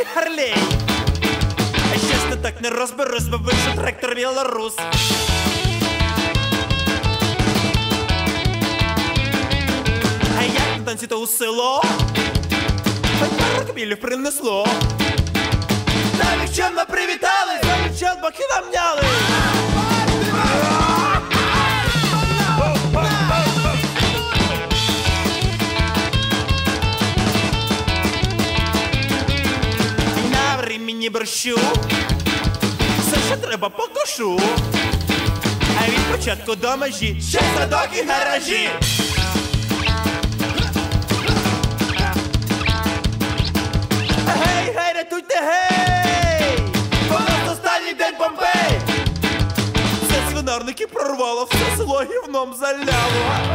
зберу собі гарлей. А ж ти так не розберусь, бо вийшов трактор білорус. А як на танці то у село? Хай пару кабілів принесло. Та нікчемно привітали, Борщу Все, що треба, покошу А від початку до межі Ще садок і гаражі Гей, гей, рятуйте, гей! Бо останній день Помпей! Все свинарники прорвало, все село гівном заляло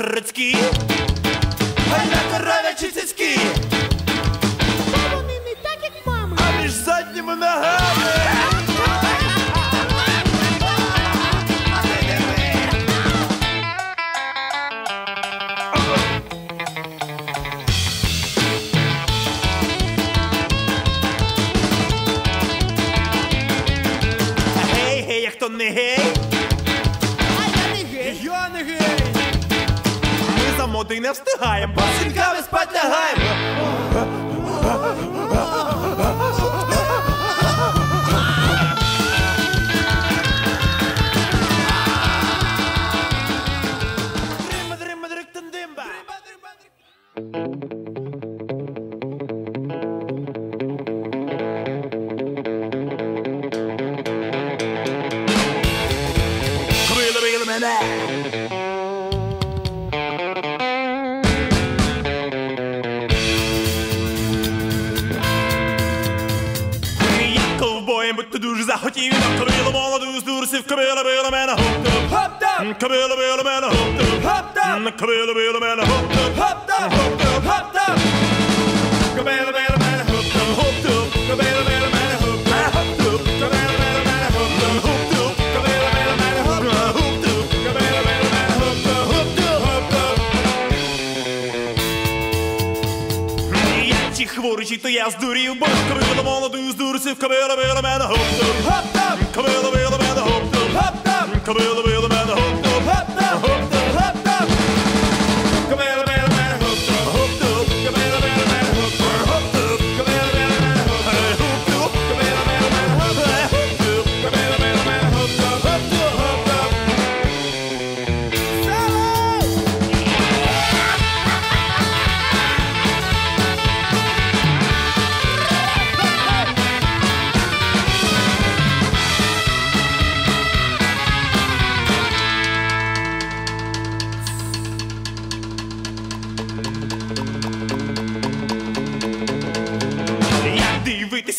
Городські Гай на коров'ячі цицьки Вони не так, як мама. А між задніми ногами? Гей, гей, як то не гей? А я не гей. Я не гей Ми за модою не встигаємо Бо сінками спать лягаємо Дримба, дримба, дрик-тандимба. Кобила, била мене. молоду здурсив, кобила била мене гоп-топ. Хоп-топ, Кобила била мене гоп-топ. хоп-топ, Кобила била мене гоп-топ. хоп-топ, хоп-топ. Кобила, била, мене, хоп-топ. Гоп-топ. Кобила, била, мене, хоп-топ. Гоп-топ. Кобила, била, мене, хоп-топ. Гоп-топ. Кобила, била, мене, хоп-топ. Гоп-топ. Кобила, била, мене, хоп-топ. Хоп-топ. Я ті хворичі, то я здурів, бо кобила молоду здурсив, кобила била мене гоп-топ. Хоп-топ, Кобила била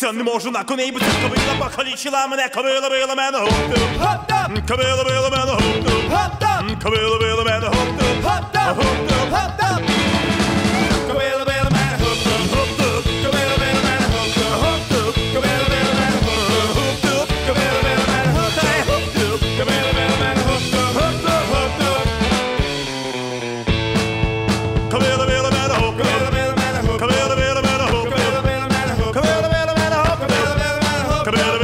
дивитися не можу на коней, бо ця кобила покалічила мене, кобила била мене гоп-топ. Хоп-топ, Кобила била мене гоп-топ. хоп-топ. Кобила била мене гоп-топ. Хоп-топ, Гоп-топ. da da